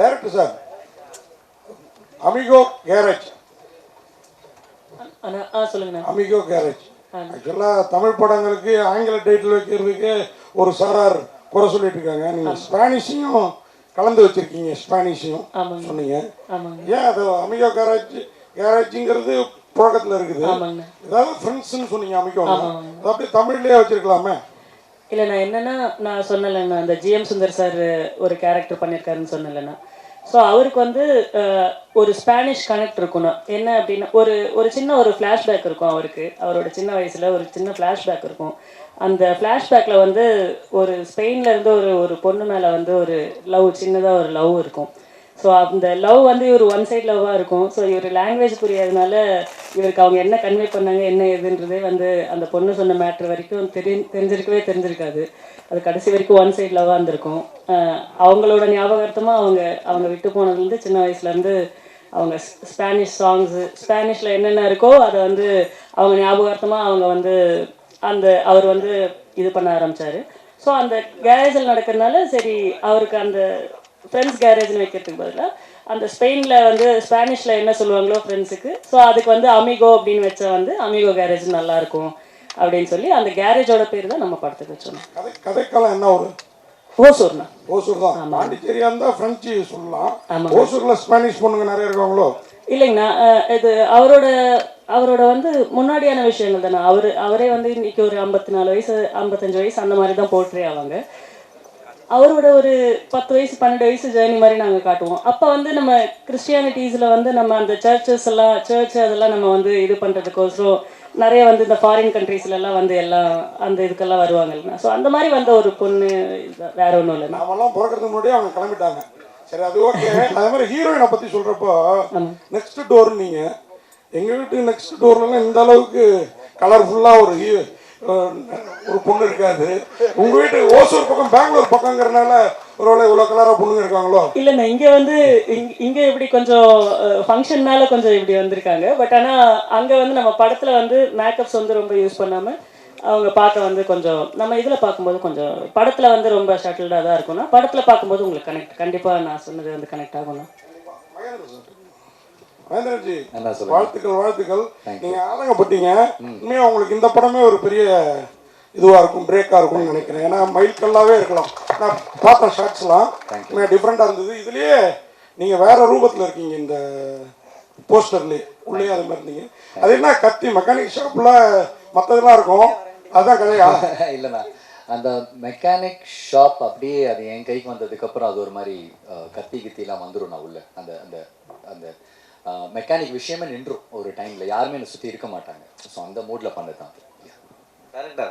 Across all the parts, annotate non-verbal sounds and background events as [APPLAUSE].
Director sir Amigo garage Amigo garage ஆக்சுவலாக தமிழ் படங்களுக்கு ஆங்கில டைட்டில் வைக்கிறதுக்கு ஒரு சாரார் குறை சொல்லிட்டு இருக்காங்க. நீங்கள் ஸ்பானிஷையும் கலந்து வச்சிருக்கீங்க ஸ்பானிஷையும். சொன்னீங்க. ஏன் அது அமிகோ கேரேஜ் கேரேஜுங்கிறது புழக்கத்தில் இருக்குது. ஏதாவது ஃப்ரெண்ட்ஸ்னு சொன்னீங்க அமிகோ. அது அப்படியே தமிழ்லேயே வச்சிருக்கலாமே. இல்லை நான் என்னன்னா நான் சொன்னலைண்ணா அந்த ஜிஎம் சுந்தர் சார் ஒரு கேரக்டர் பண்ணியிருக்காருன்னு சொன்னலைண்ணா ஸோ அவருக்கு வந்து ஒரு ஸ்பானிஷ் கனெக்ட் இருக்கணும். என்ன அப்படின்னா ஒரு ஒரு சின்ன ஒரு ஃப்ளாஷ்பேக் இருக்கும் அவருக்கு. அவரோட சின்ன வயசில் ஒரு சின்ன ஃப்ளாஷ்பேக் இருக்கும். அந்த ஃப்ளாஷ்பேக்கில் வந்து ஒரு ஸ்பெயின்லேருந்து ஒரு ஒரு பொண்ணு மேலே வந்து ஒரு லவ் சின்னதாக ஒரு லவ் இருக்கும். ஸோ அந்த லவ் வந்து இவர் ஒன் சைட் லவ்வாக இருக்கும். ஸோ இவர் லாங்குவேஜ் புரியாதனால இவருக்கு அவங்க என்ன கன்வே பண்ணாங்க என்ன ஏதுன்றதே வந்து அந்த பொண்ணு சொன்ன மேட்ரு வரைக்கும் தெரி தெரிஞ்சிருக்கவே தெரிஞ்சிருக்காது. அது கடைசி வரைக்கும் ஒன் சைட் லவ்வாக இருந்திருக்கும். அவங்களோட ஞாபகார்த்தமாக அவங்க அவங்க விட்டு போனதுலேருந்து சின்ன வயசுலேருந்து அவங்க ஸ்- ஸ்பானிஷ் சாங்ஸு ஸ்பானிஷில் என்னென்ன இருக்கோ அதை வந்து அவங்க ஞாபகார்த்தமாக அவங்க வந்து அந்த அவர் வந்து இது பண்ண ஆரம்பித்தார் ஸோ அந்த கேரேஜில் நடக்கிறதுனால சரி அவருக்கு அந்த ஃப்ரெண்ட்ஸ் கேரேஜ்னு வைக்கிறதுக்கு பதிலாக அந்த ஸ்பெயினில் வந்து ஸ்பானிஷில் என்ன சொல்லுவாங்களோ ஃப்ரெண்ட்ஸுக்கு ஸோ அதுக்கு வந்து அமிகோ அப்படின்னு வச்சா வந்து அமிகோ கேரேஜ் நல்லா இருக்கும் அப்படின்னு சொல்லி அந்த கேரேஜோட பேர் தான் நம்ம படத்துக்கு வச்சோம் கதை கதைக்காலம் என்ன ஒரு ஓசூர்ண்ணா. ஓசூர் தான். பாண்டிச்சேரியா இருந்தால் ஃப்ரெஞ்சு சொல்லலாம். ஓசூரில் ஸ்பானிஷ் பொண்ணுங்க நிறைய இருக்காங்களோ? இல்லைங்கண்ணா இது அவரோட அவரோட வந்து முன்னாடியான விஷயங்கள் தானே. அவர் அவரே வந்து இன்னைக்கு ஒரு ஐம்பத்தி நாலு வயசு ஐம்பத்தஞ்சு வயசு அந்த மாதிரி தான் போர்ட்ரே ஆவாங்க. அவரோட ஒரு பத்து வயசு பன்னெண்டு வயசு ஜேர்னி மாதிரி நாங்கள் காட்டுவோம். அப்போ வந்து நம்ம கிறிஸ்டியானிட்டிஸில் வந்து நம்ம அந்த சர்ச்சஸ் எல்லாம் சர்ச் அதெல்லாம் நம்ம வந்து இது பண்ணுறதுக்கோசரம் நிறைய வந்து இந்த ஃபாரின் கண்ட்ரீஸ்லலாம் வந்து எல்லாம் அந்த இதுக்கெல்லாம் வருவாங்க இல்லைண்ணா ஸோ அந்த மாதிரி வந்த ஒரு பொண்ணு. வேற ஒன்றும் இல்லைண்ணா. நாமெல்லாம் பிறக்கிறதுக்கு முன்னாடியே அவங்க கிளம்பிட்டாங்க. சரி அது ஓகே அதே மாதிரி ஹீரோயினை பற்றி சொல்கிறப்போ நெக்ஸ்ட் டோர் நீங்கள் எங்கள் வீட்டு நெக்ஸ்ட் டோர்லாம் இந்த அளவுக்கு கலர்ஃபுல்லாக ஒரு ஹீ ஒரு பொண்ணு இருக்காது. உங்கள் வீட்டு ஓசூர் பக்கம் பெங்களூர் பக்கங்கிறனால ஒருவேளை இவ்வளோ கலராக பொண்ணுங்க இருக்காங்களோ? இல்லைண்ணா இங்கே வந்து இங்க- இப்படி கொஞ்சம் ஃபங்க்ஷன்னால கொஞ்சம் இப்படி வந்திருக்காங்க. பட் ஆனால் அங்கே வந்து நம்ம படத்தில் வந்து மேக்கப்ஸ் வந்து ரொம்ப யூஸ் பண்ணாமல் அவங்க பார்க்க வந்து கொஞ்சம் நம்ம இதில் பார்க்கும்போது கொஞ்சம் படத்தில் வந்து ரொம்ப ஷட்டில்டாக தான் இருக்கும்னா படத்தில் பார்க்கும்போது உங்களுக்கு கனெக்ட் கண்டிப்பாக நான் சொன்னது வந்து கனெக்ட் ஆகும்ண்ணா. சொல்லுங்க? வாழ்த்துக்கள் வாழ்த்துக்கள். நீங்க ஆதங்கப்பட்டீங்க. உண்மையா உங்களுக்கு இந்த படமே ஒரு பெரிய இதுவா இருக்கும் பிரேக்கா இருக்கும்னு நினைக்கிறேன். ஏன்னா மைல்கல்லாவே இருக்கலாம். நான் பார்த்தேன் ஷார்ட்ஸ்லாம் உண்மையா டிஃப்ரெண்டா இருந்தது. இதுலயே நீங்க வேற ரூபத்துல இருக்கீங்க இந்த போஸ்டர்லயே உள்ளே அது மாதிரி இருந்தீங்க. அது என்ன கத்தி மெக்கானிக் ஷாப்ல மற்றதெல்லாம் இருக்கும்? அதுதான் கதையா? [LAUGHS] இல்லைண்ணா. அந்த மெக்கானிக் ஷாப் அப்படியே அது என் கைக்கு வந்ததுக்கப்புறம் அது ஒரு மாதிரி கத்தி கித்திலாம் வந்துடும் நான் உள்ள. அந்த அந்த அந்த மெக்கானிக் விஷயமே நின்றும் ஒரு டைமில் யாருமே என்னை சுற்றி இருக்க மாட்டாங்க. ஸோ அந்த மூடில் பண்ணது தான் கரெக்டா.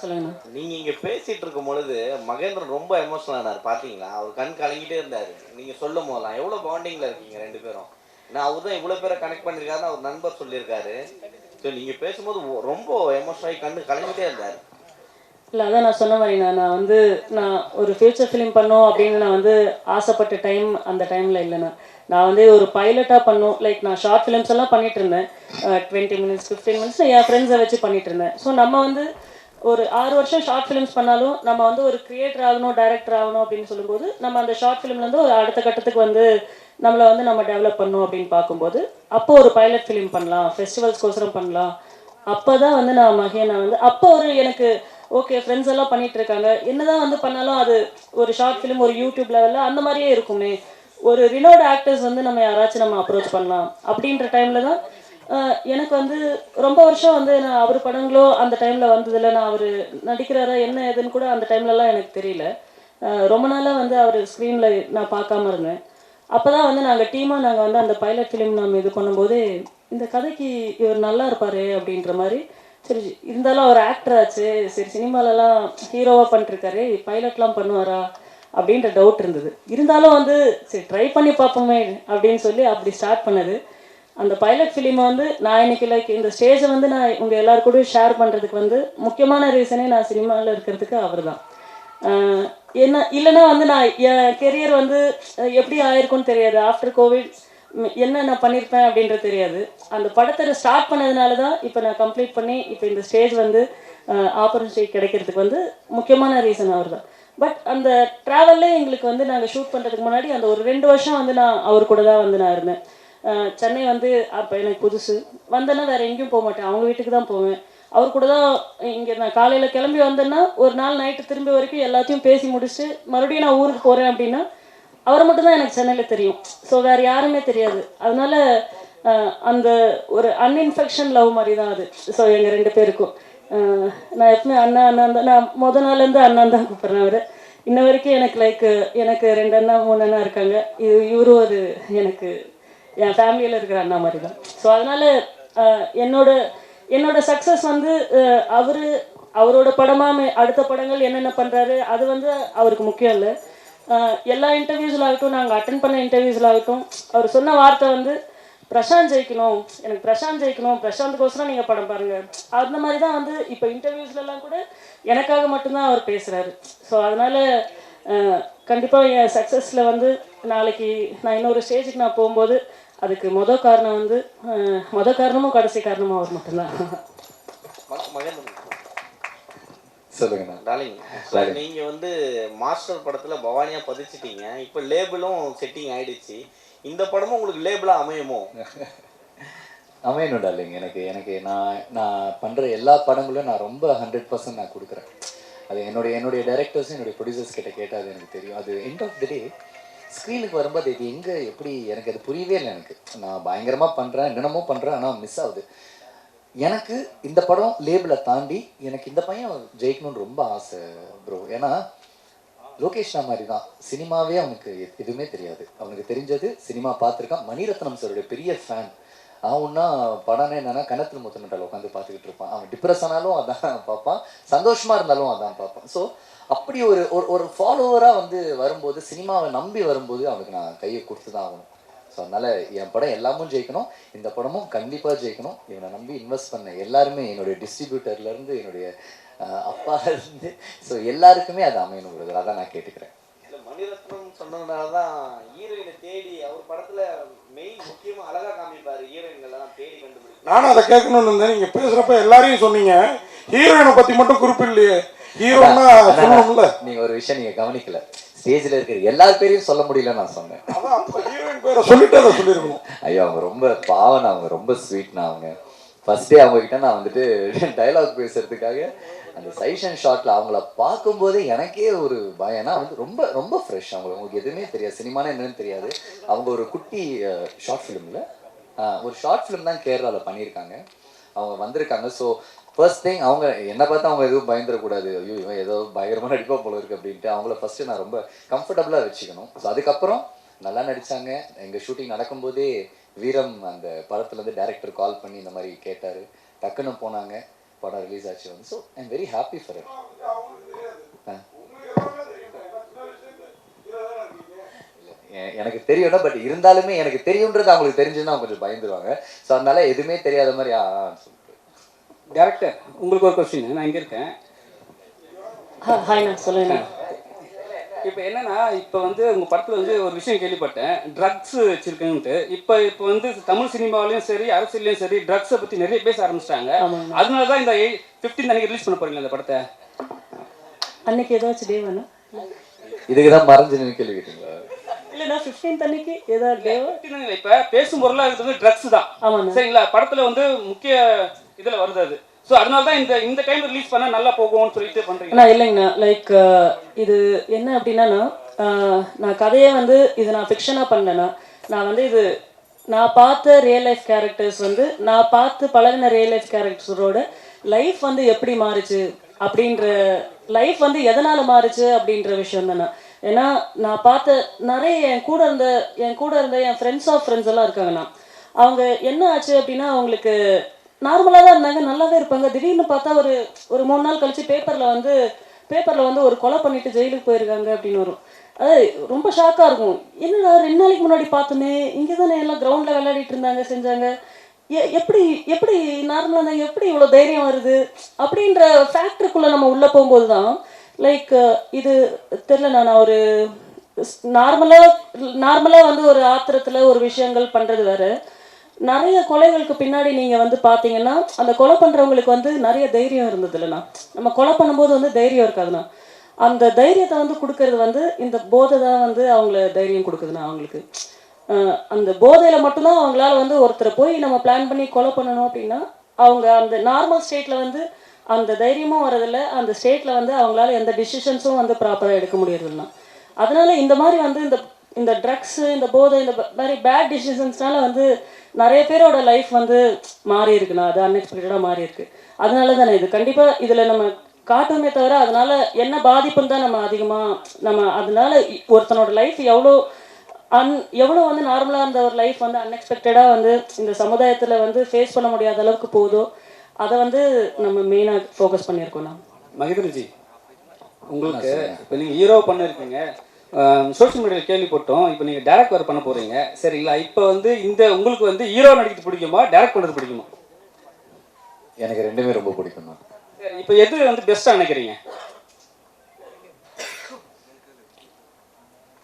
சொல்லுங்கண்ணா நீங்க இங்க பேசிட்டு இருக்கும் பொழுது மகேந்திரன் ரொம்ப எமோஷனல் ஆனார். பாத்தீங்களா? அவர் கண் கலங்கிட்டே இருந்தாரு. நீங்க சொல்லும் போதெல்லாம் எவ்வளவு பாண்டிங்ல இருக்கீங்க ரெண்டு பேரும்? ஏன்னா அவர் தான் இவ்வளவு பேரை கனெக்ட் பண்ணிருக்காருன்னு அவர் நண்பர் சொல்லியிருக்காரு. ஸோ நீங்க பேசும்போது ரொம்ப எமோஷனல் ஆகி கண்ணு கலங்கிட்டே இருந்தாரு. இல்லை அதான் நான் சொன்ன மாதிரி நான் நான் வந்து நான் ஒரு ஃபியூச்சர் ஃபிலிம் பண்ணோம் அப்படின்னு நான் வந்து ஆசைப்பட்ட டைம் அந்த டைமில் இல்லைண்ணா நான். வந்து ஒரு பைலட்டாக பண்ணும். லைக் நான் ஷார்ட் ஃபிலிம்ஸ் எல்லாம் பண்ணிட்டு இருந்தேன். டுவெண்ட்டி மினிட்ஸ் ஃபிஃப்டீன் மினிட்ஸ் என் ஃப்ரெண்ட்ஸை வச்சு பண்ணிட்டு இருந்தேன். ஸோ நம்ம வந்து ஒரு ஆறு வருஷம் ஷார்ட் ஃபிலிம்ஸ் பண்ணாலும் நம்ம வந்து ஒரு கிரியேட்டர் ஆகணும் டைரக்டர் ஆகணும் அப்படின்னு சொல்லும்போது நம்ம அந்த ஷார்ட் ஃபிலிம்லேருந்து ஒரு அடுத்த கட்டத்துக்கு வந்து நம்மளை வந்து நம்ம டெவலப் பண்ணணும் அப்படின்னு பார்க்கும்போது அப்போ ஒரு பைலட் ஃபிலிம் பண்ணலாம். ஃபெஸ்டிவல்ஸ்க்கோசரம் பண்ணலாம். அப்போ தான் வந்து நான் மகேனா வந்து அப்போ ஒரு எனக்கு ஓகே ஃப்ரெண்ட்ஸ் எல்லாம் பண்ணிட்டு இருக்காங்க என்னதான் வந்து பண்ணாலும் அது ஒரு ஷார்ட் ஃபிலிம் ஒரு யூடியூப் லெவலில் அந்த மாதிரியே இருக்குமே. ஒரு ரினோட் ஆக்டர்ஸ் வந்து நம்ம யாராச்சும் நம்ம அப்ரோச் பண்ணலாம். அப்படின்ற டைமில் தான் எனக்கு வந்து ரொம்ப வருஷம் வந்து நான் அவர் படங்களோ அந்த டைமில் வந்ததில்ல நான் அவர் நடிக்கிறாரா என்ன ஏதுன்னு கூட அந்த டைம்லலாம் எனக்கு தெரியல. ரொம்ப நாளாக வந்து அவர் ஸ்க்ரீனில் நான் பார்க்காம இருந்தேன். அப்போ தான் வந்து நாங்கள் டீமாக நாங்கள் வந்து அந்த பைலட் ஃபிலிம் நம்ம இது பண்ணும்போது இந்த கதைக்கு இவர் நல்லா இருப்பாரு அப்படின்ற மாதிரி சரி இருந்தாலும் அவர் ஆக்டர் ஆச்சு. சரி சினிமாலலாம் ஹீரோவாக பண்ணிருக்காரு பைலட்லாம் பண்ணுவாரா? அப்படின்ற டவுட் இருந்தது. இருந்தாலும் வந்து சரி ட்ரை பண்ணி பார்ப்போமே அப்படின்னு சொல்லி அப்படி ஸ்டார்ட் பண்ணது. அந்த பைலட் ஃபிலிமை வந்து நான் இன்னைக்கு லைக் இந்த ஸ்டேஜை வந்து நான் உங்கள் எல்லாரு கூடயும் ஷேர் பண்ணுறதுக்கு வந்து முக்கியமான ரீசனே நான் சினிமாவில் இருக்கிறதுக்கு அவர் தான் என்ன இல்லைன்னா வந்து நான் என் கெரியர் வந்து எப்படி ஆயிருக்கும்னு தெரியாது. ஆஃப்டர் கோவிட் என்ன நான் பண்ணியிருப்பேன் அப்படின்றது தெரியாது. அந்த படத்தை ஸ்டார்ட் பண்ணதுனால தான் இப்போ நான் கம்ப்ளீட் பண்ணி இப்போ இந்த ஸ்டேஜ் வந்து ஆப்பர்ச்சுனிட்டி கிடைக்கிறதுக்கு வந்து முக்கியமான ரீசன் அவர் தான் பட் அந்த ட்ராவல்லே எங்களுக்கு வந்து நாங்கள் ஷூட் பண்ணுறதுக்கு முன்னாடி அந்த ஒரு ரெண்டு வருஷம் வந்து நான் அவர் கூட தான் வந்து நான் இருந்தேன். சென்னை வந்து அப்போ எனக்கு புதுசு. வந்தேன்னா வேறு எங்கேயும் போக மாட்டேன். அவங்க வீட்டுக்கு தான் போவேன். அவர் கூட தான் இங்கே நான் காலையில் கிளம்பி வந்தேன்னா ஒரு நாள் நைட்டு திரும்பி வரைக்கும் எல்லாத்தையும் பேசி முடிச்சுட்டு மறுபடியும் நான் ஊருக்கு போகிறேன் அப்படின்னா அவர் மட்டும்தான் எனக்கு சென்னையில் தெரியும். ஸோ வேறு யாருமே தெரியாது. அதனால அந்த ஒரு அன்இன்ஃபெக்ஷன் லவ் மாதிரி தான் அது. ஸோ எங்கள் ரெண்டு பேருக்கும். நான் எப்பவுமே அண்ணா அண்ணா தான் நான் முத நாள்லேருந்து அண்ணன் தான் கூப்பிட்றேன் அவர். இன்ன வரைக்கும் எனக்கு லைக் எனக்கு ரெண்டு அண்ணா மூணு அண்ணா இருக்காங்க. இது இவரும் அது எனக்கு என் ஃபேமிலியில் இருக்கிற அண்ணா மாதிரி தான் ஸோ அதனால் என்னோட என்னோட சக்ஸஸ் வந்து அவர் அவரோட படமாக அடுத்த படங்கள் என்னென்ன பண்ணுறாரு அது வந்து அவருக்கு முக்கியம் இல்லை. எல்லா இன்டர்வியூஸில் ஆகட்டும் நாங்கள் அட்டன் பண்ண இன்டர்வியூஸில் ஆகட்டும் அவர் சொன்ன வார்த்தை வந்து பிரசாந்த் ஜெயிக்கணும் எனக்கு பிரசாந்த் ஜெயிக்கணும் பிரசாந்த்கோசரம் நீங்கள் படம் பாருங்கள் அந்த மாதிரி தான் வந்து இப்போ இன்டர்வியூஸ்லலாம் கூட எனக்காக மட்டும்தான் அவர் பேசுகிறாரு ஸோ அதனால் கண்டிப்பாக என் சக்ஸஸில் வந்து நாளைக்கு நான் இன்னொரு ஸ்டேஜுக்கு நான் போகும்போது அதுக்கு மொத காரணம் வந்து மொதல் மொத காரணமும் கடைசி காரணமும் அவர் மட்டும்தான். மகேந்திரன். சொல்லுங்கண்ணா. நீங்க வந்து மாஸ்டர் படத்துல பவானியா பதிச்சிட்டீங்க. இப்போ லேபிளும் செட்டிங் ஆயிடுச்சு. இந்த படமும் உங்களுக்கு லேபிளா அமையுமோ? [LAUGHS] அமையணும் டார்லிங். எனக்கு எனக்கு நான் நான் பண்ணுற எல்லா படங்களும் நான் ரொம்ப ஹண்ட்ரட் பர்சன்ட் நான் கொடுக்குறேன். அது என்னுடைய என்னுடைய டைரக்டர்ஸும் என்னுடைய ப்ரொடியூசர்ஸ் கிட்ட கேட்டால் அது எனக்கு தெரியும். அது எண்ட் ஆஃப் த டே ஸ்க்ரீனுக்கு வரும்போது இது எங்கே எப்படி எனக்கு அது புரியவே இல்லை எனக்கு. நான் பயங்கரமாக பண்ணுறேன் என்னென்னமோ பண்ணுறேன் ஆனால் மிஸ் ஆகுது. எனக்கு இந்த படம் லேபிளை தாண்டி எனக்கு இந்த பையன் ஜெயிக்கணும்னு ரொம்ப ஆசை ப்ரோ ஏன்னா லோகேஷ் மாதிரி தான். சினிமாவே அவனுக்கு எதுவுமே தெரியாது. அவனுக்கு தெரிஞ்சது சினிமா பார்த்துருக்கான். மணிரத்னம் சாருடைய பெரிய ஃபேன் அவன்னா படம் என்னன்னா கணத்தில் முத்தமிட்டால் உட்காந்து பார்த்துக்கிட்டு இருப்பான். அவன் டிப்ரெஸ் ஆனாலும் அதான் பார்ப்பான். சந்தோஷமா இருந்தாலும் அதான் பார்ப்பான். ஸோ அப்படி ஒரு ஒரு ஒரு ஃபாலோவராக வந்து வரும்போது சினிமாவை நம்பி வரும்போது அவனுக்கு நான் கையை கொடுத்து தான் ஆகணும். ஸோ அதனால என் படம் எல்லாமும் ஜெயிக்கணும். இந்த படமும் கண்டிப்பாக ஜெயிக்கணும். இவனை நம்பி இன்வெஸ்ட் பண்ண எல்லாருமே என்னுடைய இருந்து என்னுடைய அஹ், அப்பால இருந்து. ஸோ எல்லாருக்குமே அது அமையணும் brother. அதான் நான் கேட்டுக்கிறேன். மணிரத்னம் சொன்னதுனால தான் ஹீரோயினை தேடி அவர் படத்துல மெயின் முக்கியமா அழகா காமிப்பாரு ஹீரோயின்கள் எல்லாம் தேடி கண்டுபிடிச்சு நானும் அதை கேட்கணும்னு இருந்தேன். நீங்க பேசுறப்ப எல்லாரையும் சொன்னீங்க. ஹீரோயினை பத்தி மட்டும் குறிப்பிடலையே ஹீரோன்னா சொல்லணும்ல. நீங்க ஒரு விஷயம் நீங்க கவனிக்கல. ஸ்டேஜ்ல இருக்கிற எல்லார் பேரையும் சொல்ல முடியல நான் சொன்னேன். சொல்லிட்டு அதை சொல்லியிருக்கணும். ஐயோ அவங்க ரொம்ப பாவம் அவங்க ரொம்ப ஸ்வீட்னா அவங்க. ஃபர்ஸ்ட் அவங்க கிட்ட நான் வந்துட்டு டைலாக் பேசுறதுக்காக அந்த சைஷன் ஷாட்ல அவங்கள பார்க்கும்போதே எனக்கே ஒரு பயம். ஏன்னா வந்து ரொம்ப ரொம்ப ஃப்ரெஷ் அவங்க உங்களுக்கு எதுவுமே தெரியாது. சினிமானா என்னன்னு தெரியாது. அவங்க ஒரு குட்டி ஷார்ட் ஃபிலிம்ல ஒரு ஷார்ட் ஃபிலிம் தான் கேரளாவில் பண்ணியிருக்காங்க. அவங்க வந்திருக்காங்க. ஸோ ஃபர்ஸ்ட் திங் அவங்க என்ன பார்த்து அவங்க எதுவும் பயந்துடக்கூடாது. ஐயோ இவன் ஏதோ பயங்கரமாக நடிப்பா போல இருக்கு அப்படின்ட்டு அவங்கள ஃபர்ஸ்ட் நான் ரொம்ப கம்ஃபர்டபுளாக வச்சுக்கணும். ஸோ அதுக்கப்புறம் நல்லா நடித்தாங்க எங்கள் ஷூட்டிங் நடக்கும்போதே வீரம் அந்த படத்துலேருந்து டேரக்டர் கால் பண்ணி இந்த மாதிரி கேட்டார். டக்குன்னு போனாங்க. படம் ரிலீஸ் ஆச்சு வந்து. So I am very happy for it எனக்கு தெரியும்னா பட் இருந்தாலுமே எனக்கு தெரியுன்றது அவங்களுக்கு தெரிஞ்சுன்னா அவங்க கொஞ்சம் பயந்துருவாங்க. ஸோ அதனால எதுவுமே தெரியாத மாதிரி ஆ டேரக்டர் உங்களுக்கு ஒரு கொஸ்டின் நான் இங்கே இருக்கேன். சொல்லுங்கண்ணா இப்போ என்னன்னா இப்போ வந்து உங்க படத்துல வந்து ஒரு விஷயம் கேள்விப்பட்டேன். ட்ரக்ஸ் வச்சிருக்கேன்ட்டு. இப்போ இப்போ வந்து தமிழ் சினிமாவிலையும் சரி அரசியல்லையும் சரி ட்ரக்ஸை பத்தி நிறைய பேச ஆரம்பிச்சிட்டாங்க. அதனால தான் இந்த ஃபிஃப்டீன் அன்னைக்கு ரிலீஸ் பண்ண போறீங்களா இந்த படத்தை? அன்னைக்கு ஏதாச்சும் டேவாண்ணா இதுக்கு தான் மறைஞ்சு நின்று கேள்வி கேட்டீங்களா? இல்லைண்ணா ஃபிஃப்டீன்த் அன்னைக்கு ஏதாவது டேவா 15 இப்போ பேசும் பொருளாக இருக்கிறது வந்து ட்ரக்ஸ் தான். சரிங்களா? படத்துல வந்து முக்கிய இதுல வருது அது. ஸோ அதனால தான் இந்த இந்த டைம் ரிலீஸ் பண்ணால் நல்லா போகும்னு சொல்லிட்டு பண்றீங்க. அண்ணா இல்லைங்கண்ணா. லைக் இது என்ன அப்படின்னா நான் கதையை வந்து இது நான் ஃபிக்ஷனாக பண்ணேண்ணா. நான் வந்து இது நான் பார்த்த ரியல் லைஃப் கேரக்டர்ஸ் வந்து நான் பார்த்து பழகின ரியல் லைஃப் கேரக்டர்ஸோட லைஃப் வந்து எப்படி மாறுச்சு அப்படின்ற லைஃப் வந்து எதனால் மாறுச்சு அப்படின்ற விஷயம் தானே ஏன்னா நான் பார்த்த நிறைய என் கூட இருந்த என் கூட இருந்த என் ஃப்ரெண்ட்ஸ் ஆஃப் ஃப்ரெண்ட்ஸ் எல்லாம் இருக்காங்கண்ணா. அவங்க என்ன ஆச்சு அப்படின்னா அவங்களுக்கு நார்மலாக தான் இருந்தாங்க நல்லாவே இருப்பாங்க. திடீர்னு பார்த்தா ஒரு ஒரு மூணு நாள் கழிச்சு பேப்பரில் வந்து பேப்பரில் வந்து ஒரு கொலை பண்ணிட்டு ஜெயிலுக்கு போயிருக்காங்க அப்படின்னு வரும். அது ரொம்ப ஷாக்காக இருக்கும். என்னடா ரெண்டு நாளைக்கு முன்னாடி பார்த்தோமே இங்கே தானே எல்லாம் கிரவுண்டில் விளையாடிட்டு இருந்தாங்க செஞ்சாங்க. எ எப்படி எப்படி நார்மலாக இருந்தாங்க எப்படி இவ்வளோ தைரியம் வருது? அப்படின்ற ஃபேக்டருக்குள்ளே நம்ம உள்ளே போகும்போது தான் லைக் இது தெரில நான் ஒரு நார்மலாக நார்மலாக வந்து ஒரு ஆத்திரத்தில் ஒரு விஷயங்கள் பண்ணுறது வேற. நிறைய கொலைகளுக்கு பின்னாடி நீங்கள் வந்து பார்த்தீங்கன்னா அந்த கொலை பண்ணுறவங்களுக்கு வந்து நிறைய தைரியம் இருந்தது இல்லைண்ணா நம்ம கொலை பண்ணும்போது வந்து தைரியம் இருக்காதுண்ணா. அந்த தைரியத்தை வந்து கொடுக்கறது வந்து இந்த போதை தான் வந்து அவங்கள தைரியம் கொடுக்குதுண்ணா அவங்களுக்கு. அந்த போதையில் மட்டும்தான் அவங்களால வந்து ஒருத்தரை போய் நம்ம பிளான் பண்ணி கொலை பண்ணணும் அப்படின்னா அவங்க அந்த நார்மல் ஸ்டேட்டில் வந்து அந்த தைரியமும் வரதில்ல அந்த ஸ்டேட்டில் வந்து அவங்களால எந்த டிசிஷன்ஸும் வந்து ப்ராப்பராக எடுக்க முடியறதில்ல அதனால இந்த மாதிரி வந்து இந்த இந்த ட்ரக்ஸு இந்த போதை இந்த மாதிரி பேட் டிசிஷன்ஸ்னால வந்து நிறைய பேரோட லைஃப் வந்து மாறி இருக்குண்ணா அது அன்எக்ஸ்பெக்டடாக மாறி இருக்கு. அதனால தானே இது. கண்டிப்பாக இதில் நம்ம காட்டுமே தவிர அதனால என்ன பாதிப்புன்னு தான் நம்ம அதிகமாக நம்ம அதனால ஒருத்தனோட லைஃப் எவ்வளோ அன் எவ்வளோ வந்து நார்மலாக இருந்த ஒரு லைஃப் வந்து அன்எக்ஸ்பெக்டடாக வந்து இந்த சமுதாயத்தில் வந்து ஃபேஸ் பண்ண முடியாத அளவுக்கு போதோ அதை வந்து நம்ம மெயினாக ஃபோக்கஸ் பண்ணியிருக்கோம் நான் மகேந்திரஜி உங்களுக்கு இப்போ நீங்கள் ஹீரோ பண்ணியிருக்கீங்க சோஷியல் மீடியாவில் கேள்விப்பட்டோம். இப்போ நீங்கள் டேரக்ட் வேறு பண்ண போகிறீங்க சரிங்களா? இப்போ வந்து இந்த உங்களுக்கு வந்து ஹீரோ நடிக்கிறது பிடிக்குமா? டேரக்ட் பண்ணுறது பிடிக்குமா? எனக்கு ரெண்டுமே ரொம்ப பிடிக்கும் தான் சரி இப்போ எது வந்து பெஸ்ட்டாக நினைக்கிறீங்க?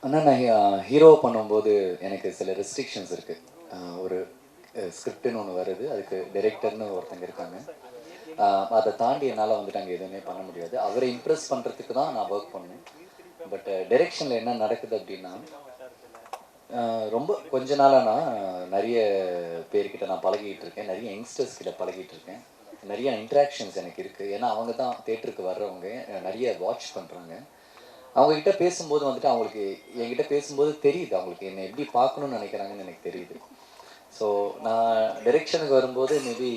ஆனால் நான் ஹீரோ பண்ணும்போது எனக்கு சில ரெஸ்ட்ரிக்ஷன்ஸ் இருக்குது ஒரு ஸ்கிரிப்ட்னு ஒன்று வருது. அதுக்கு டைரக்டர்னு ஒருத்தங்க இருக்காங்க. அதை தாண்டி என்னால் வந்துட்டு அங்கே எதுவுமே பண்ண முடியாது. அவரை இம்ப்ரெஸ் பண்ணுறதுக்கு தான் நான் ஒர்க் பண்ணேன். பட் டைரெக்ஷனில் uh, என்ன நடக்குது அப்படின்னா ரொம்ப கொஞ்ச நாளாக நான் நிறைய பேர்கிட்ட நான் பழகிட்டு இருக்கேன். நிறைய யங்ஸ்டர்ஸ் கிட்ட பழகிட்டு இருக்கேன். நிறைய இன்ட்ராக்ஷன்ஸ் எனக்கு இருக்குது ஏன்னா அவங்க தான் தேட்டருக்கு வர்றவங்க. நிறைய வாட்ச் பண்ணுறாங்க அவங்கக்கிட்ட பேசும்போது வந்துட்டு அவங்களுக்கு என்கிட்ட பேசும்போது தெரியுது. அவங்களுக்கு என்னை எப்படி பார்க்கணும்னு நினைக்கிறாங்கன்னு எனக்கு தெரியுது. ஸோ நான் டைரெக்ஷனுக்கு வரும்போது மேபி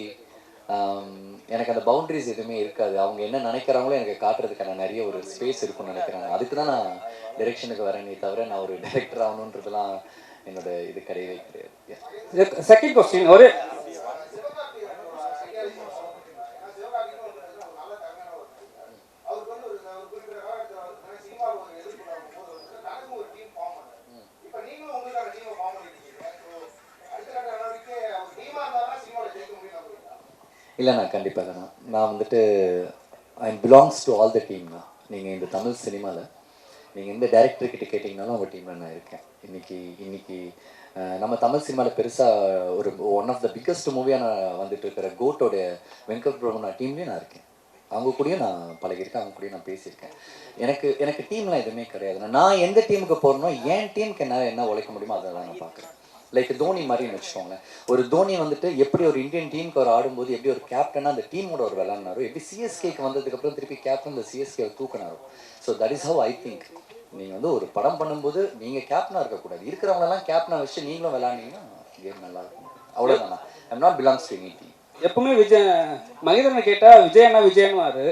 எனக்கு அந்த பவுண்டரிஸ் எதுவுமே இருக்காது. அவங்க என்ன நினைக்கிறாங்களோ எனக்கு காட்டுறதுக்கான நிறைய ஒரு ஸ்பேஸ் இருக்கும்னு நினைக்கிறாங்க. அதுக்கு தான் நான் டைரெக்ஷனுக்கு வரேனே தவிர நான் ஒரு டைரக்டர் ஆகணுன்றதுலாம் என்னோட இது கிடையவே கிடையாது. செகண்ட் கொஸ்டின் ஒரு இல்லை நான் கண்டிப்பாக தான் நான் வந்துட்டு I belongs to all the டீம்ண்ணா நீங்கள் இந்த தமிழ் சினிமாவில் நீங்கள் எந்த டேரக்டர்கிட்ட கேட்டிங்கனாலும் அவங்க டீமில் நான் இருக்கேன். இன்னைக்கு இன்னைக்கு நம்ம தமிழ் சினிமாவில் பெருசாக ஒரு ஒன் ஆஃப் த பிக்கஸ்ட் மூவியாக நான் வந்துட்டு இருக்கிற கோட்டோடைய வெங்கட் பிரபுனா டீம்லேயும் நான் இருக்கேன். அவங்க கூடயும் நான் பழகியிருக்கேன் அவங்க கூடயும் நான் பேசியிருக்கேன். எனக்கு எனக்கு டீம்லாம் எதுவுமே கிடையாது. நான் எந்த டீமுக்கு போகிறேனோ என் டீமுக்கு என்ன என்ன உழைக்க முடியுமோ அதை தான் நான் பார்க்குறேன். லைக் தோனி மாதிரின்னு வச்சுக்கோங்களேன். ஒரு தோனி வந்துட்டு எப்படி ஒரு இந்தியன் டீமுக்கு அவர் ஆடும்போது எப்படி ஒரு கேப்டனாக அந்த டீமோட ஒரு விளாட்னாரோ எப்படி சிஎஸ்கேக்கு வந்ததுக்கப்புறம் திருப்பி கேப்டன் இந்த சிஎஸ்கேவை தூக்கினாரோ. So that is how I think நீங்கள் வந்து ஒரு படம் பண்ணும்போது நீங்கள் கேப்டனாக இருக்கக்கூடாது. இருக்கிறவங்களெல்லாம் கேப்டனாக வச்சு நீங்களும் விளாண்டிங்கன்னா கேம் நல்லா இருக்கும். அவ்வளோதானா I'm not belongs to any team எப்பவுமே விஜய் மகேந்திரனை கேட்டால் விஜயண்ணா விஜயன்வாரு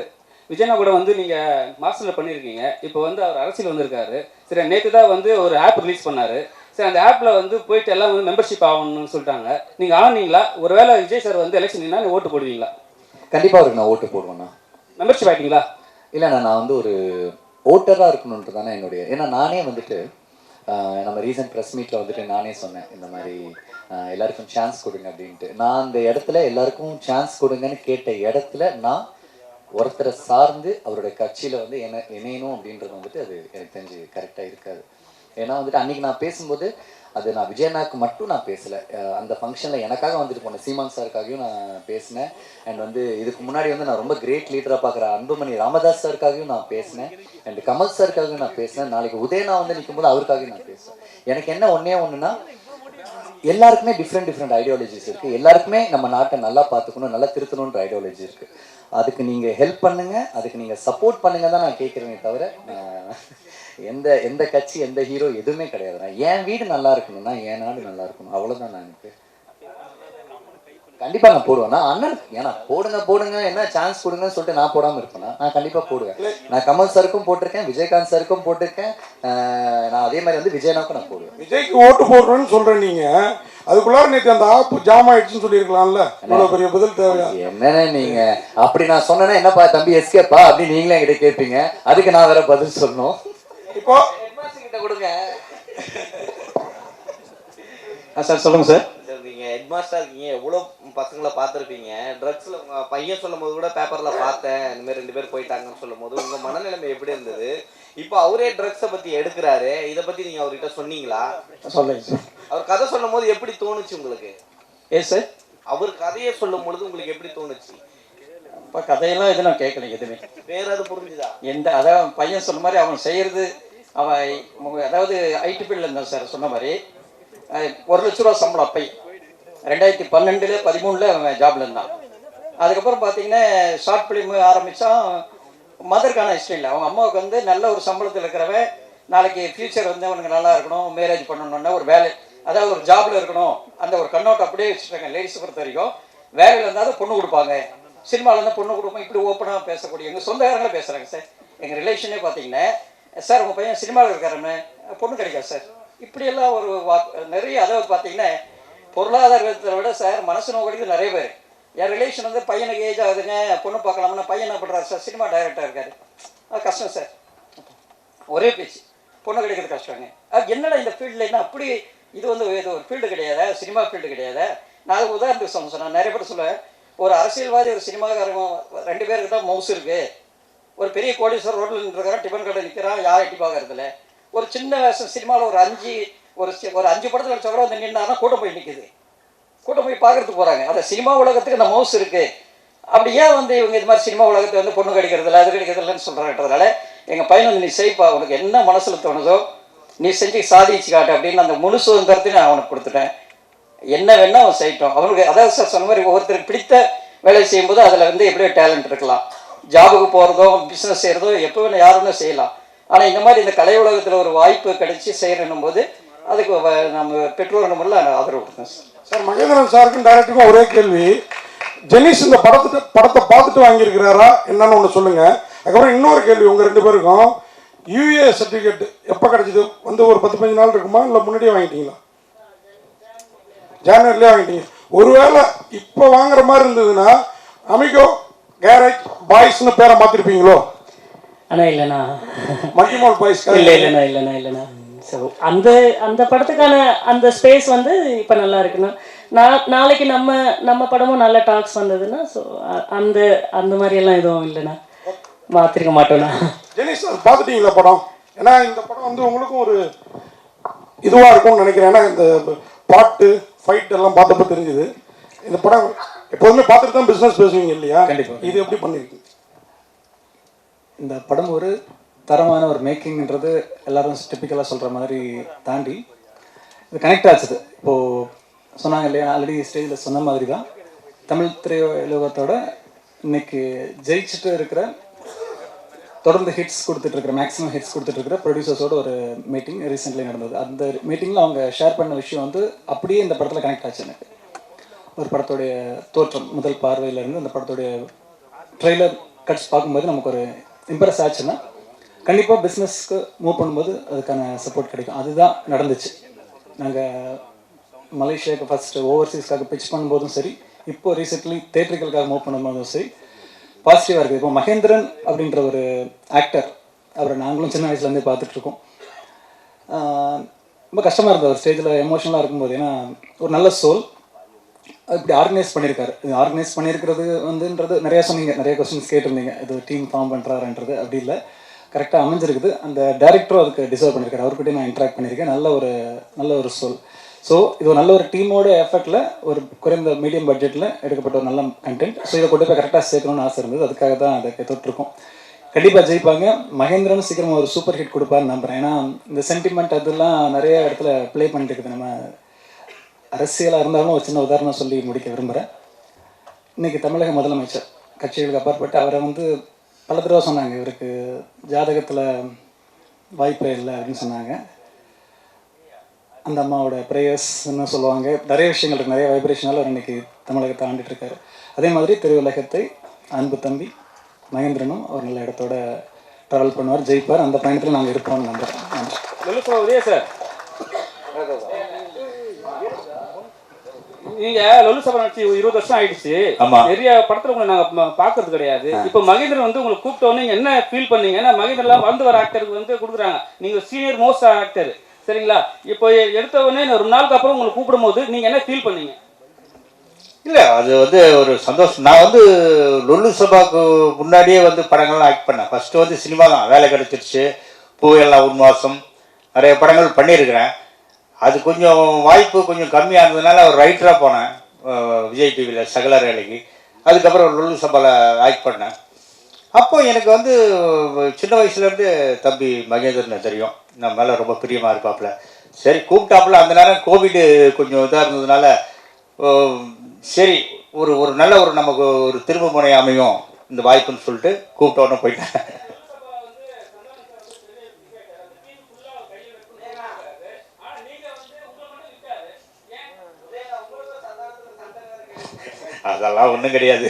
விஜயனா கூட வந்து நீங்கள் மாஸ்டரில் பண்ணியிருக்கீங்க இப்போ வந்து அவர் அரசியல் வந்திருக்காரு. சரி நேற்று தான் வந்து ஒரு ஆப் ரிலீஸ் பண்ணார். சரி அந்த ஆப்பில் வந்து போயிட்டு எல்லாம் வந்து மெம்பர்ஷிப் ஆகணும்னு சொல்லிட்டாங்க நீங்கள் ஆனீங்களா? ஒருவேளை விஜய் சார் வந்து எலெக்ஷன் நீ ஓட்டு போடுவீங்களா? கண்டிப்பாக அவருக்கு நான் ஓட்டு போடுவேண்ணா மெம்பர்ஷிப் ஆகிட்டீங்களா இல்லைண்ணா நான் வந்து ஒரு ஓட்டராக இருக்கணுன்றது தானே என்னுடைய. ஏன்னா நானே வந்துட்டு நம்ம ரீசன்ட் ப்ரெஸ் மீட்டில் வந்துட்டு நானே சொன்னேன் இந்த மாதிரி எல்லாருக்கும் சான்ஸ் கொடுங்க அப்படின்ட்டு. நான் அந்த இடத்துல எல்லாருக்கும் சான்ஸ் கொடுங்கன்னு கேட்ட இடத்துல நான் ஒருத்தரை சார்ந்து அவருடைய கட்சியில் வந்து என்ன இணையணும் அப்படின்றது வந்துட்டு அது எனக்கு தெரிஞ்சு கரெக்டாக இருக்காது. ஏன்னா வந்துட்டு அன்னைக்கு நான் பேசும்போது அது நான் விஜயனாக்கு மட்டும் நான் பேசலை. அந்த ஃபங்க்ஷனில் எனக்காக வந்துட்டு போனேன் சீமான் சாருக்காகவும் நான் பேசினேன். அண்ட் வந்து இதுக்கு முன்னாடி வந்து நான் ரொம்ப கிரேட் லீடராக பார்க்குற அன்புமணி ராமதாஸ் சாருக்காகவும் நான் பேசினேன். அண்ட் கமல் சாருக்காகவும் நான் பேசினேன். நாளைக்கு உதயனா வந்து நிற்கும்போது அவருக்காகவும் நான் பேசுவேன் எனக்கு என்ன ஒன்றே ஒன்றுனா எல்லாருக்குமே டிஃப்ரெண்ட் டிஃப்ரெண்ட் ஐடியாலஜிஸ் இருக்குது எல்லாருக்குமே நம்ம நாட்டை நல்லா பார்த்துக்கணும் நல்லா திருத்தணுன்ற ஐடியாலஜி இருக்குது அதுக்கு நீங்கள் ஹெல்ப் பண்ணுங்க அதுக்கு நீங்கள் சப்போர்ட் பண்ணுங்க தான் நான் கேட்குறேனே தவிர எந்த எந்த கட்சி எந்த ஹீரோ எதுவுமே கிடையாது. நான் என் வீடு நல்லா இருக்கணும்னா என் நாடு நல்லா இருக்கணும். அவ்வளோதான் நான் எனக்கு கண்டிப்பாக நான் போடுவேன். நான் அண்ணன் ஏன்னா போடுங்க போடுங்க என்ன சான்ஸ் கொடுங்கன்னு சொல்லிட்டு நான் போடாமல் இருப்பேனா? நான் கண்டிப்பாக போடுவேன். நான் கமல் சாருக்கும் போட்டிருக்கேன் விஜயகாந்த் சாருக்கும் போட்டிருக்கேன். நான் அதே மாதிரி வந்து விஜயனாவுக்கும் நான் போடுவேன். விஜய்க்கு ஓட்டு போடுறேன்னு சொல்றேன் நீங்க. அதுக்குள்ளார நேற்று அந்த ஆப் ஜாம் ஆயிடுச்சுன்னு சொல்லியிருக்கலாம்ல. இவ்வளவு பெரிய பதில் தேவையா? என்னண்ணே நீங்க? அப்படி நான் சொன்னேன்னா என்னப்பா தம்பி எஸ்கேப்பா? அப்படி நீங்களே என்கிட்ட கேட்பீங்க. அதுக்கு நான் வேற பதில் சொல்லணும். இப்போ? கொடுங்க. சார் சொல்லுங்க சார் சார் நீங்க ஹெட் மாஸ்டர் இருக்கீங்க எவ்வளோ பசங்களை பார்த்துருப்பீங்க? ட்ரக்ஸ்ல உங்க பையன் சொல்லும் போது கூட பேப்பர்ல பார்த்தேன். இந்த மாதிரி ரெண்டு பேர் போயிட்டாங்கன்னு சொல்லும் போது உங்க மனநிலைமை எப்படி இருந்தது? இப்போ அவரே ட்ரக்ஸை பத்தி எடுக்கிறாரு. இதை பத்தி நீங்க அவர்கிட்ட சொன்னீங்களா? சொல்லுங்க சார். அவர் கதை சொல்லும் போது எப்படி தோணுச்சு உங்களுக்கு? ஏ சார்? அவர் கதையை சொல்லும் பொழுது உங்களுக்கு எப்படி தோணுச்சு? இப்போ கதையெல்லாம் எதுவும் நான் கேட்கல எதுவுமே. பேர் அது புரிஞ்சுதா? எந்த அதான் பையன் சொன்ன மாதிரி அவன் செய்கிறது அவன் அதாவது ஐடி ஃபீல்டில் இருந்தான் சார் சொன்ன மாதிரி. ஒரு லட்ச ரூபா சம்பளம் அப்பை ரெண்டாயிரத்தி பன்னெண்டுல பதிமூணில் அவன் ஜாப்ல இருந்தான். அதுக்கப்புறம் பார்த்தீங்கன்னா ஷார்ட் ஃபிலிம் ஆரம்பித்தான் மதருக்கான ஹிஸ்டரியில் இல்லை. அவங்க அம்மாவுக்கு வந்து நல்ல ஒரு சம்பளத்தில் இருக்கிறவன் நாளைக்கு ஃப்யூச்சர் வந்து அவனுக்கு நல்லா இருக்கணும் மேரேஜ் பண்ணணும்னா ஒரு வேலை அதாவது ஒரு ஜாப்ல இருக்கணும் அந்த ஒரு கண்ணோட்டம் அப்படியே வச்சுருக்காங்க லேடிஸ் பொறுத்த வரைக்கும் வேலையில் இருந்தாலும் பொண்ணு கொடுப்பாங்க. சினிமாவில் இருந்தால் பொண்ணு கொடுப்போம் இப்படி ஓப்பனாக பேசக்கூடிய எங்கள் சொந்தக்காரங்களே பேசுகிறாங்க சார் எங்கள் ரிலேஷனே பார்த்தீங்கன்னா சார் உங்கள் பையன் சினிமாவில் இருக்காருன்னு பொண்ணு கிடைக்காது சார் இப்படியெல்லாம் ஒரு வா நிறைய அதாவது பார்த்தீங்கன்னா பொருளாதார விதத்தை விட சார் மனசு நோக்கடிக்கு நிறைய பேர். என் ரிலேஷன் வந்து பையனுக்கு ஏஜ் ஆகுதுங்க பொண்ணு பார்க்கலாம்னா பையன் என்ன பண்ணுறாரு சார் சினிமா டைரக்டர் இருக்காரு. அது கஷ்டம் சார் ஒரே பேச்சு. பொண்ணு கிடைக்கிறது கஷ்டங்க. அது என்னடா இந்த ஃபீல்டில் என்ன அப்படி இது வந்து இது ஒரு ஃபீல்டு கிடையாதா? சினிமா ஃபீல்டு கிடையாதா? நான் அதுக்கு உதாரணத்துக்கு சொல்ல சொன்னேன் நிறைய பேர் சொல்லுவேன். ஒரு அரசியல்வாதி ஒரு சினிமாக்காரங்க ரெண்டு பேருக்கு தான் மவுஸ் இருக்கு. ஒரு பெரிய கோடீஸ்வரர் ரோட்டில் நின்றுக்கிறான் டிஃபன் கடை நிற்கிறான் யார் எட்டி பார்க்கறதில்ல. ஒரு சின்ன வேஷம் சினிமாவில் ஒரு அஞ்சு ஒரு ஒரு அஞ்சு படத்தில் நடிச்ச வந்து நின்னாருன்னா கூட்டம் போய் நிற்குது கூட்டம் போய் பார்க்கறதுக்கு போகிறாங்க அந்த சினிமா உலகத்துக்கு அந்த மவுஸ் இருக்கு. அப்படி ஏன் வந்து இவங்க இது மாதிரி சினிமா உலகத்தை வந்து பொண்ணு கிடைக்கிறதில்ல அது கிடைக்கிறதில்லன்னு சொல்கிறாங்கன்றதால எங்கள் பையன் வந்து நீ செய்ப்பா உனக்கு என்ன மனசில் தோணுதோ நீ செஞ்சு சாதிச்சு காட்டு அப்படின்னு அந்த முழு சுதந்திரத்தையும் நான் அவனுக்கு கொடுத்துட்டேன். என்ன வேணா அவன் செய்யட்டும். அவனுக்கு அதாவது சார் சொன்ன மாதிரி ஒவ்வொருத்தருக்கு பிடித்த வேலை செய்யும்போது அதில் வந்து எப்படியோ டேலண்ட் இருக்கலாம். ஜாபுக்கு போகிறதோ பிஸ்னஸ் செய்கிறதோ எப்போ வேணும் யாருன்னு செய்யலாம். ஆனால் இந்த மாதிரி இந்த கலை உலகத்தில் ஒரு வாய்ப்பு கிடைச்சி செய்யணும் போது அதுக்கு நம்ம பெற்றோர்கள் முறையில் ஆதரவு கொடுத்தேன் சார் சார் மகேந்திரன் சாருக்கும் டைரக்டருக்கும் ஒரே கேள்வி. ஜெனிஸ் இந்த படத்தை படத்தை பார்த்துட்டு வாங்கியிருக்கிறாரா என்னன்னு ஒன்று சொல்லுங்க. அதுக்கப்புறம் இன்னொரு கேள்வி உங்க ரெண்டு பேருக்கும். யூஏ சர்டிஃபிகேட் எப்போ கிடைச்சது? வந்து ஒரு பத்து பதினஞ்சு நாள் இருக்குமா? இல்லை முன்னாடியே வாங்கிட்டீங்களா? ஜானுவரிலே வாங்கிட்டீங்க. ஒருவேளை இப்போ வாங்குற மாதிரி இருந்ததுன்னா அமிகோ கேரேஜ் பாய்ஸ்னு பேரை மாற்றிருப்பீங்களோ அண்ணா இல்லைண்ணா. மல்டிமால் பாய்ஸ் இல்லை இல்லைண்ணா இல்லைண்ணா இல்லைண்ணா. ஸோ அந்த அந்த படத்துக்கான அந்த ஸ்பேஸ் வந்து இப்போ நல்லா இருக்குண்ணா நான் நாளைக்கு நம்ம நம்ம படமும் நல்ல டாக்ஸ் வந்ததுன்னா ஸோ அந்த அந்த மாதிரியெல்லாம் எதுவும் இல்லைண்ணா. மாற்றிருக்க மாட்டோண்ணா ஜெனிஸ் அது பார்த்துட்டீங்களா படம்? ஏன்னா இந்த படம் வந்து உங்களுக்கும் ஒரு இதுவாக இருக்கும்னு நினைக்கிறேன். ஏன்னா இந்த பாட்டு ஃபைட் எல்லாம் பார்த்தப்ப தெரிஞ்சுது. இந்த படம் எப்போதுமே பார்த்துட்டு தான் பிஸ்னஸ் பேசுவீங்க இல்லையா? கண்டிப்பா. இது எப்படி பண்ணிருக்கீங்க இந்த படம் ஒரு தரமான ஒரு மேக்கிங்ன்றது எல்லாரும் டிப்பிக்கலாக சொல்கிற மாதிரி தாண்டி இது கனெக்ட் ஆச்சுது. இப்போது சொன்னாங்க இல்லையா ஆல்ரெடி ஸ்டேஜில் சொன்ன மாதிரி தான் தமிழ் திரையுலகத்தோட இன்னைக்கு ஜெயிச்சுட்டு இருக்கிற தொடர்ந்து ஹிட்ஸ் கொடுத்துட்டு இருக்கிற மேக்ஸிமம் ஹிட்ஸ் கொடுத்துட்டு இருக்கிற ப்ரொடியூசர்ஸோட ஒரு மீட்டிங் ரீசெண்ட்லி நடந்தது. அந்த மீட்டிங்கில் அவங்க ஷேர் பண்ண விஷயம் வந்து அப்படியே இந்த படத்தில் கனெக்ட் ஆச்சு எனக்கு. ஒரு படத்துடைய தோற்றம் முதல் பார்வையிலேருந்து அந்த படத்துடைய ட்ரெய்லர் கட்ஸ் பார்க்கும்போது நமக்கு ஒரு இம்ப்ரெஸ் ஆச்சுன்னா கண்டிப்பாக பிஸ்னஸ்க்கு மூவ் பண்ணும்போது அதுக்கான சப்போர்ட் கிடைக்கும். அதுதான் நடந்துச்சு. நாங்கள் மலேசியாவுக்கு ஃபஸ்ட்டு ஓவர்சீஸ்க்காக பிச் பண்ணும்போதும் சரி இப்போ ரீசெண்ட்லி தேட்டரிக்கலுக்காக மூவ் பண்ணும்போதும் சரி பாசிட்டிவாக இருக்குது இப்போ மகேந்திரன் அப்படின்ற ஒரு ஆக்டர் அவரை நாங்களும் சின்ன வயசுலேருந்தே பார்த்துட்ருக்கோம். ரொம்ப கஷ்டமாக இருந்தது. ஒரு ஸ்டேஜில் எமோஷனலாக இருக்கும்போது. ஏன்னா ஒரு நல்ல சோல் இப்படி ஆர்கனைஸ் பண்ணியிருக்காரு. இது ஆர்கனைஸ் பண்ணியிருக்கிறது வந்துன்றது நிறையா சொன்னீங்க. நிறைய கொஸ்டின்ஸ் கேட்டிருந்தீங்க. இது டீம் ஃபார்ம் பண்ணுறாருன்றது அப்படி இல்லை. கரெக்டாக அமைஞ்சிருக்குது. அந்த டேரக்டரும் அதுக்கு டிசர்வ் பண்ணியிருக்காரு அவர்கிட்டயும் நான் இன்ட்ராக்ட் பண்ணியிருக்கேன். நல்ல ஒரு நல்ல ஒரு சொல் ஸோ இது ஒரு நல்ல ஒரு டீமோட எஃபர்ட்டில் ஒரு குறைந்த மீடியம் பட்ஜெட்டில் எடுக்கப்பட்ட ஒரு நல்ல கண்டென்ட் ஸோ இதை கொண்டு போய் கரெக்டாக சேர்க்கணும்னு ஆசை இருந்தது. அதுக்காக தான் அதை தொட்டிருக்கோம். கண்டிப்பாக ஜெயிப்பாங்க. மகேந்திரன் சீக்கிரம் ஒரு சூப்பர் ஹிட் கொடுப்பாருன்னு நம்புறேன். ஏன்னா இந்த சென்டிமெண்ட் அதெல்லாம் நிறைய இடத்துல ப்ளே பண்ணிட்டு இருக்குது நம்ம அரசியலாக இருந்தாலும் ஒரு சின்ன உதாரணம் சொல்லி முடிக்க விரும்புகிறேன் இன்றைக்கி தமிழக முதலமைச்சர் கட்சிகளுக்கு அப்பாற்பட்டு அவரை வந்து பல தடவை சொன்னாங்க இவருக்கு ஜாதகத்தில் வாய்ப்பே இல்லை அப்படின்னு சொன்னாங்க. அந்த அம்மாவோட ப்ரேயர்ஸ்ன்னு சொல்லுவாங்க. நிறைய விஷயங்கள் இருக்கு. நிறைய வைப்ரேஷனால் அவர் இன்னைக்கு தமிழகத்தை ஆண்டுட்டு இருக்காரு. அதே மாதிரி திருவுலகத்தை அன்பு தம்பி மகேந்திரனும் ஒரு நல்ல இடத்தோட ட்ராவல் பண்ணுவார் ஜெயிப்பார். அந்த பயணத்தில் நாங்கள் இருப்போம்னு நம்புறேன் நன்றி. சார். நீங்க லொல்லு சபா நடிச்சு இருபது வருஷம் ஆயிடுச்சு. நிறைய படத்துல உங்களை நாங்க பாக்குறது கிடையாது. இப்போ மகேந்திரன் வந்து உங்களை கூப்பிட்ட உடனே என்ன ஃபீல் பண்ணீங்க? ஏன்னா மகேந்திரன்லாம் வந்து வர ஆக்டருக்கு வந்து கொடுக்குறாங்க. நீங்க சீனியர் மோஸ்ட் ஆக்டர் சரிங்களா? இப்போ எடுத்த உடனே ஒரு நாளுக்கு அப்புறம் உங்களை கூப்பிடும் போது நீங்க என்ன ஃபீல் பண்ணீங்க? இல்லை அது வந்து ஒரு சந்தோஷம். நான் வந்து லொல்லு சபாக்கு முன்னாடியே வந்து படங்கள்லாம் ஆக்ட் பண்ணேன். ஃபஸ்ட்டு வந்து சினிமா தான் வேலை கிடைச்சிருச்சு. பூவெல்லாம் உன்வாசம் நிறைய படங்கள் பண்ணியிருக்கிறேன். அது கொஞ்சம் வாய்ப்பு கொஞ்சம் கம்மியாக இருந்ததுனால ஒரு ரைட்டராக போனேன். விஜய் டிவியில் சகல வேலைக்கு அதுக்கப்புறம் லுல்லு சபாவில் ஆக்ட் பண்ணேன். அப்போ எனக்கு வந்து சின்ன வயசுலேருந்து தம்பி மகேந்திரன் தெரியும். நம்ம மேலே ரொம்ப பிரியமாக இருப்பாப்புல. சரி கூப்பிட்டாப்புல. அந்த நேரம் கோவிடு கொஞ்சம் இதாக இருந்ததுனால சரி ஒரு ஒரு நல்ல ஒரு நமக்கு ஒரு திரும்ப முனை அமையும். இந்த வாய்ப்புன்னு சொல்லிட்டு கூப்பிட்டோன்னே போயிட்டேன். அதெல்லாம் ஒன்றும் கிடையாது.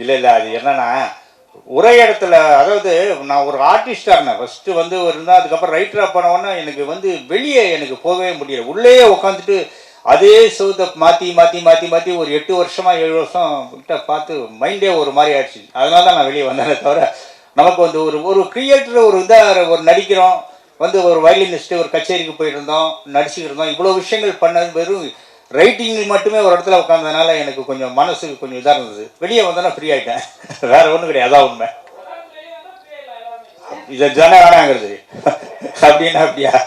இல்லை இல்லை அது என்னன்னா ஒரே இடத்துல அதாவது நான் ஒரு ஆர்டிஸ்டாக இருந்தேன் ஃபஸ்ட்டு வந்து ஒரு இருந்தால் அதுக்கப்புறம் ரைட்டராக போனவொன்னே எனக்கு வந்து வெளியே எனக்கு போகவே முடியல. உள்ளேயே உட்காந்துட்டு அதே சவுத்தை மாற்றி மாற்றி மாற்றி மாற்றி ஒரு எட்டு வருஷமாக ஏழு வருஷம் கிட்ட பார்த்து மைண்டே ஒரு மாதிரி ஆயிடுச்சு. அதனால தான் நான் வெளியே வந்தேனே தவிர நமக்கு வந்து ஒரு ஒரு கிரியேட்டர் ஒரு இதாக ஒரு நடிக்கிறோம். வந்து ஒரு வயலினிஸ்ட்டு ஒரு கச்சேரிக்கு போயிருந்தோம் நடிச்சுக்கிட்டு இருந்தோம். இவ்வளோ விஷயங்கள் பண்ணது வெறும் ரைட்டிங் மட்டுமே ஒரு இடத்துல உட்காந்ததுனால எனக்கு கொஞ்சம் மனசுக்கு கொஞ்சம் இதாக இருந்தது. வெளியே வந்தோன்னா ஃப்ரீ ஆகிட்டேன் [LAUGHS] வேற ஒன்றும் கிடையாது அதான் உண்மை. இதை ஜன வேணாங்கிறது [LAUGHS] அப்படின்னா அப்படியா?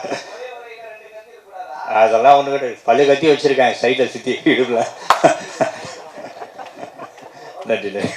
அதெல்லாம் ஒன்று கிடையாது. பல்லு கத்தி வச்சிருக்கேன் சைடில் சுற்றி இடுப்பில். [LAUGHS] நன்றி நன்றி.